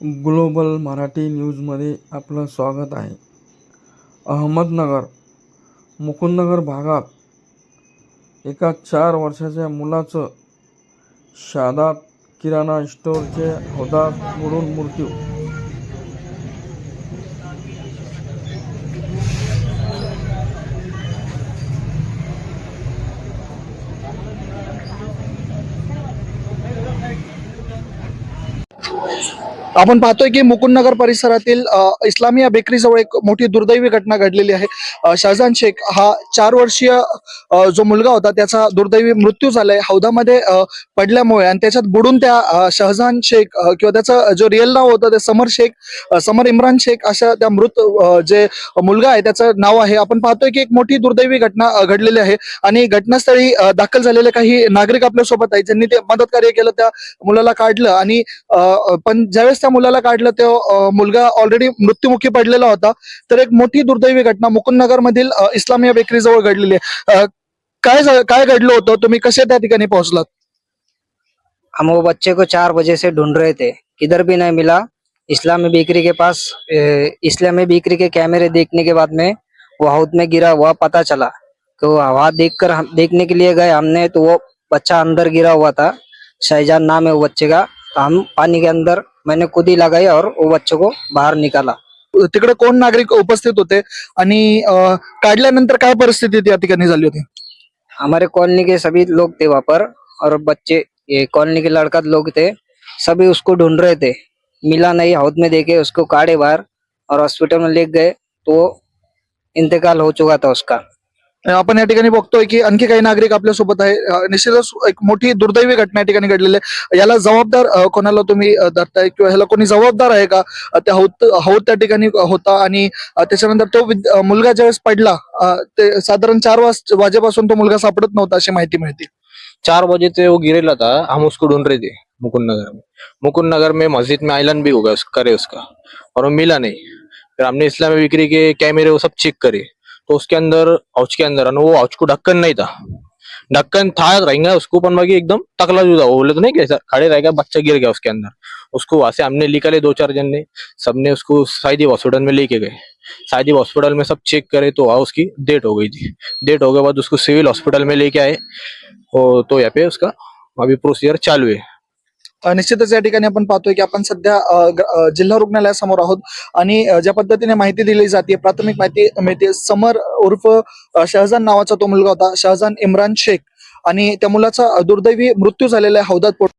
Global Marathi न्यूजमध्ये आपलं स्वागत आहे. अहमदनगर मुकुंदनगर भागात एका चार वर्षाच्या मुलाचं शादात किराणा स्टोअरचे हौदात बुडून मृत्यू आपण पाहतोय की मुकुंदनगर परिसरातील इस्लामिया बेकरी जवळ एक मोठी दुर्दैवी घटना घडलेली आहे. शाहजान शेख हा चार वर्षीय जो मुलगा होता त्याचा दुर्दैवी मृत्यू झालाय. हौदामध्ये पडल्यामुळे आणि त्याच्यात बुडून त्या शहजान शेख किंवा त्याचं जो रिअल नाव होतं ते समर शेख समर इम्रान शेख अशा त्या मृत जे मुलगा आहे त्याचं नाव आहे. आपण पाहतोय की एक मोठी दुर्दैवी घटना घडलेली आहे आणि घटनास्थळी दाखल झालेले काही नागरिक आपल्यासोबत आहेत ज्यांनी ते मदत कार्य केलं त्या मुलाला काढलं आणि पण ज्यावेळेस त्या मुलाला काढलं तेव्हा मुलगा ऑलरेडी मृत्युमुखी पडलेला होता. तर एक मोठी दुर्दैवी घटना मुकुंदनगर मधील अ, इस्लामिया बेकरी जवळ घडलेली आहे. काय काय घडलं होतं? तुम्ही कसे पोहोचलात? हम वो बच्चे को चार बजे से ढूंढ रहे थे. किधर भी नहीं मिला. इस्लामी बेकरी के पास इस्लामी बेकरी के कैमरे देखने के बाद में वो हाउद में गिरा हुआ पता चला तो वहाँ देख कर हम देखने के लिए गए हमने तो वो बच्चा अंदर गिरा हुआ था। शहजान नाम है वो बच्चे का। तो हम पानी के अंदर मैंने खुद ही लगाई और वो बच्चे को बाहर निकाला। तिकडे कोण नागरिक उपस्थित होते? आणि अ, काढल्यानंतर काय परिस्थिती त्या ठिकाणी झाली होती? हमारे कॉलोनी के सभी लोग थे वहाँ पर और बच्चे ये कॉलोनी के लड़का लोग थे सभी उसको ढूंढ रहे थे। मिला नहीं हाउद में देखे उसको काढ़े बाहर और हॉस्पिटल में ले गए तो वो इंतकाल हो चुका था उसका। आपण या ठिकाणी बघतोय की आणखी काही नागरिक आपल्यासोबत आहे निश्चितच एक मोठी दुर्दैवी घटना या ठिकाणी घडलेली आहे. याला जबाबदार कोणाला तुम्ही धरताय किंवा ह्याला कोणी जबाबदार आहे का? त्या हौद त्या ठिकाणी होता आणि त्याच्यानंतर तो मुलगा ज्यावेळेस पडला ते साधारण चार वाज वाजेपासून तो मुलगा सापडत नव्हता अशी माहिती मिळते. चार बजे से वो गिरेला था हम उसको ढूंढ रहे थे मुकुंद नगर में. मुकुंद नगर में मस्जिद में आइलन भी होगा करे उसका. और वो मिला नहीं. फिर हमने इस्लामी बिक्री के कैमरे वो सब चेक करे. तो उसके अंदर हाउच के अंदर वो हाउच को ढक्कन नहीं था। ढक्कन था रहेगा उसको पण बाकी एकदम टकला जुदा वो बोले तो नहीं कैसा खड़े रहेगा बच्चा गिर गया उसके अंदर। उसको वहाँ से हमने निकाले दो चार जन ने, सबने उसको साइदी हॉस्पिटल में लेके गए। साइदी हॉस्पिटल में सब चेक करे तो वहाँ उसकी डेट हो गई थी। डेट हो गए बाद उसको सिविल हॉस्पिटल में लेके आए तो यहाँ पे उसका अभी प्रोसीजर चालू है। निश्चितच या ठिकाणी आपण पाहतोय की आपण सध्या जिल्हा रुग्णालयासमोर आहोत आणि ज्या पद्धतीने माहिती दिली जाते प्राथमिक माहिती मिळते समर उर्फ शहजान नावाचा तो मुलगा होता शहजान इम्रान शेख आणि त्या मुलाचा दुर्दैवी मृत्यू झालेला आहे हौदात पोट